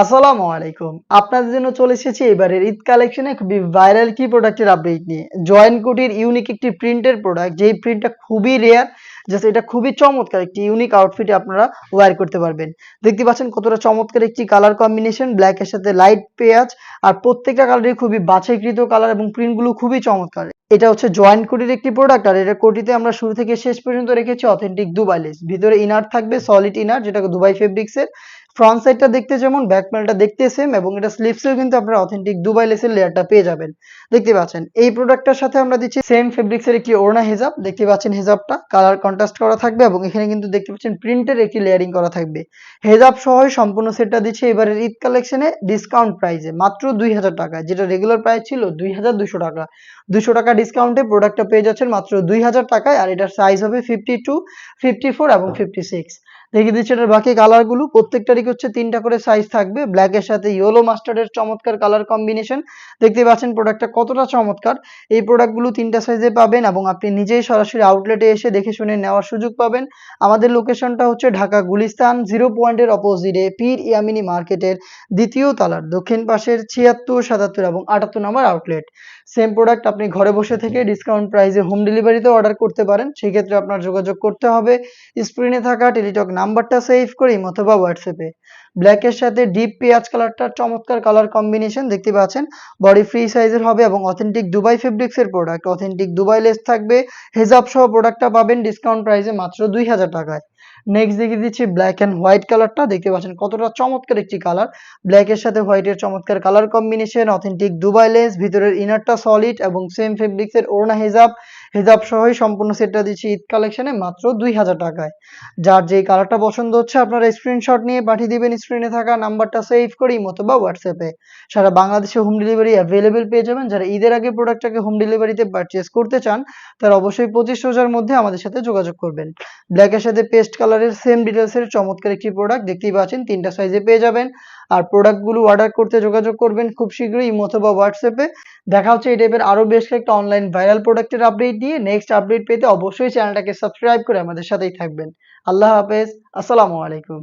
আসসালামু আলাইকুম। আপনাদের জন্য চলে এসেছি এবারের ঈদ কালেকশনে খুবই ভাইরাল কি প্রোডাক্টের আপডেট নিয়ে। জয়েন কোটির ইউনিক একটি প্রিন্টের প্রোডাক্ট যেই প্রিন্টটা খুবই রেয়ার জাস্ট এটা খুবই চমৎকার একটি ইউনিক আউটফিটে আপনারা ওয়্যার করতে পারবেন। দেখতে পাচ্ছেন কতটা চমৎকার একটি কালার কম্বিনেশন ব্ল্যাকের সাথে লাইট পেঁয়াজ, আর প্রত্যেকটা কালারই খুবই বাছাইকৃত কালার এবং প্রিন্টগুলো খুবই চমৎকার। এটা হচ্ছে জয়েন্ট কোটির একটি প্রোডাক্ট আর এটা কোটিতে আমরা শুরু থেকে শেষ পর্যন্ত রেখেছি অথেন্টিক দুবাই লেস ভিতরে ইনার থাকবে সলিড ইনার যেটা দুবাই ফেব্রিক্সের ফ্রন্ট সাইডটা দেখতে যেমন ব্যাক প্যানেলটা দেখতে সেম এবং এটা স্লিভসেও কিন্তু আপনারা অথেন্টিক দুবাই লেসের লেয়ারটা পেয়ে যাবেন। দেখতে পাচ্ছেন, এই প্রোডাক্টটার সাথে আমরা দিচ্ছি সেম ফেব্রিক্সের একটি ওড়না হেজাব। দেখতে পাচ্ছেন হেজাবটা কালার কন্ট্রাস্ট করা থাকবে এবং এখানে কিন্তু দেখতে পাচ্ছেন প্রিন্টের একটি লেয়ারিং করা থাকবে। হেজাব সহ সম্পূর্ণ সেটটা দিচ্ছে এবারের ঈদ কালেকশনে ডিসকাউন্ট প্রাইসে মাত্র দুই হাজার টাকা যেটা রেগুলার প্রাইস ছিল দুই হাজার দুশো টাকা। দুশো টাকা ডিসকাউন্টে প্রোডাক্টটা পেয়ে যাচ্ছেন মাত্র দুই হাজার টাকায় আর এটার সাইজ হবে ফিফটি টু ফিফটি ফোর এবং ফিফটি সিক্স দেখিয়ে দিচ্ছি এটার বাকি কালারগুলো প্রত্যেকটারই হচ্ছে তিনটা করে সাইজ থাকবে। ব্ল্যাকের সাথে ইয়েলো মাস্টার্ডের চমৎকার কালার কম্বিনেশন দেখতে পাচ্ছেন প্রোডাক্টটা কতটা চমৎকার। এই প্রোডাক্টগুলো তিনটা সাইজে পাবেন এবং আপনি নিজেই সরাসরি আউটলেটে এসে দেখে শুনে নেওয়ার সুযোগ পাবেন। আমাদের লোকেশনটা হচ্ছে ঢাকা গুলিস্তান জিরো পয়েন্টের অপোজিটে পীর ইয়ামিনী মার্কেটের দ্বিতীয় তালার দক্ষিণ পাশের ছিয়াত্তর, সাতাত্তর এবং আটাত্তর নম্বর আউটলেট সেম প্রোডাক্ট আপনি ঘরে বসে থেকে ডিসকাউন্ট প্রাইসে হোম ডেলিভারিতেও অর্ডার করতে পারেন। সেক্ষেত্রে আপনার যোগাযোগ করতে হবে। স্ক্রিনে থাকা টেলিটক নাম্বারটা সেভ করে অথবা হোয়াটসঅ্যাপে ব্ল্যাকের সাথে ডিপ পেঁয়াজ কালারটা চমৎকার কালার কম্বিনেশন দেখতে পাচ্ছেন। বডি ফ্রি সাইজের হবে এবং অথেন্টিক দুবাই ফেব্রিক্সের প্রোডাক্ট অথেন্টিক দুবাই লেস থাকবে। হেজাব সহ প্রোডাক্টটা পাবেন ডিসকাউন্ট প্রাইসে মাত্র দুই হাজার টাকায়। নেক্সট দেখিয়ে দিচ্ছি ব্ল্যাক অ্যান্ড হোয়াইট কালারটা দেখতে পাচ্ছেন কতটা চমৎকার একটি কালার ব্ল্যাকের সাথে হোয়াইটের চমৎকার colour combination authentic Dubai lace ভিতরের ইনারটা সলিড এবং সেম ফেব্রিক্সের ওড়না হেজাব হেজাব সহই সম্পূর্ণ সেটটা দিচ্ছি ঈদ কালেকশনে মাত্র দুই হাজার টাকায়। যার যেই কালারটা পছন্দ হচ্ছে, আপনারা স্ক্রিনশট নিয়ে পাঠিয়ে দিবেন স্ক্রিনে থাকা নাম্বারটা সেভ করে ইমোতে বা হোয়াটসঅ্যাপে সারা বাংলাদেশে হোম ডেলিভারি অ্যাভেলেবেল পেয়ে যাবেন। যারা ঈদের আগে প্রোডাক্টটাকে হোম ডেলিভারিতে পারচেস করতে চান, তারা অবশ্যই পঁচিশ হাজার মধ্যে আমাদের সাথে যোগাযোগ করবেন। ব্ল্যাকের সাথে পেস্ট কালারের সেম ডিটেলসের চমৎকার একটি প্রোডাক্ট দেখতেই পাচ্ছেন, তিনটা সাইজে পেয়ে যাবেন। আর প্রোডাক্টগুলো অর্ডার করতে যোগাযোগ করবেন খুব শীঘ্রই মতবা হোয়াটসঅ্যাপে দেখা হচ্ছে এই টাইপের আরও বেশ কয়েকটা অনলাইন ভাইরাল প্রোডাক্টের আপডেট দিয়ে। নেক্সট আপডেট পেতে অবশ্যই চ্যানেলটাকে সাবস্ক্রাইব করে আমাদের সাথেই থাকবেন। আল্লাহ হাফেজ। আসসালামু আলাইকুম।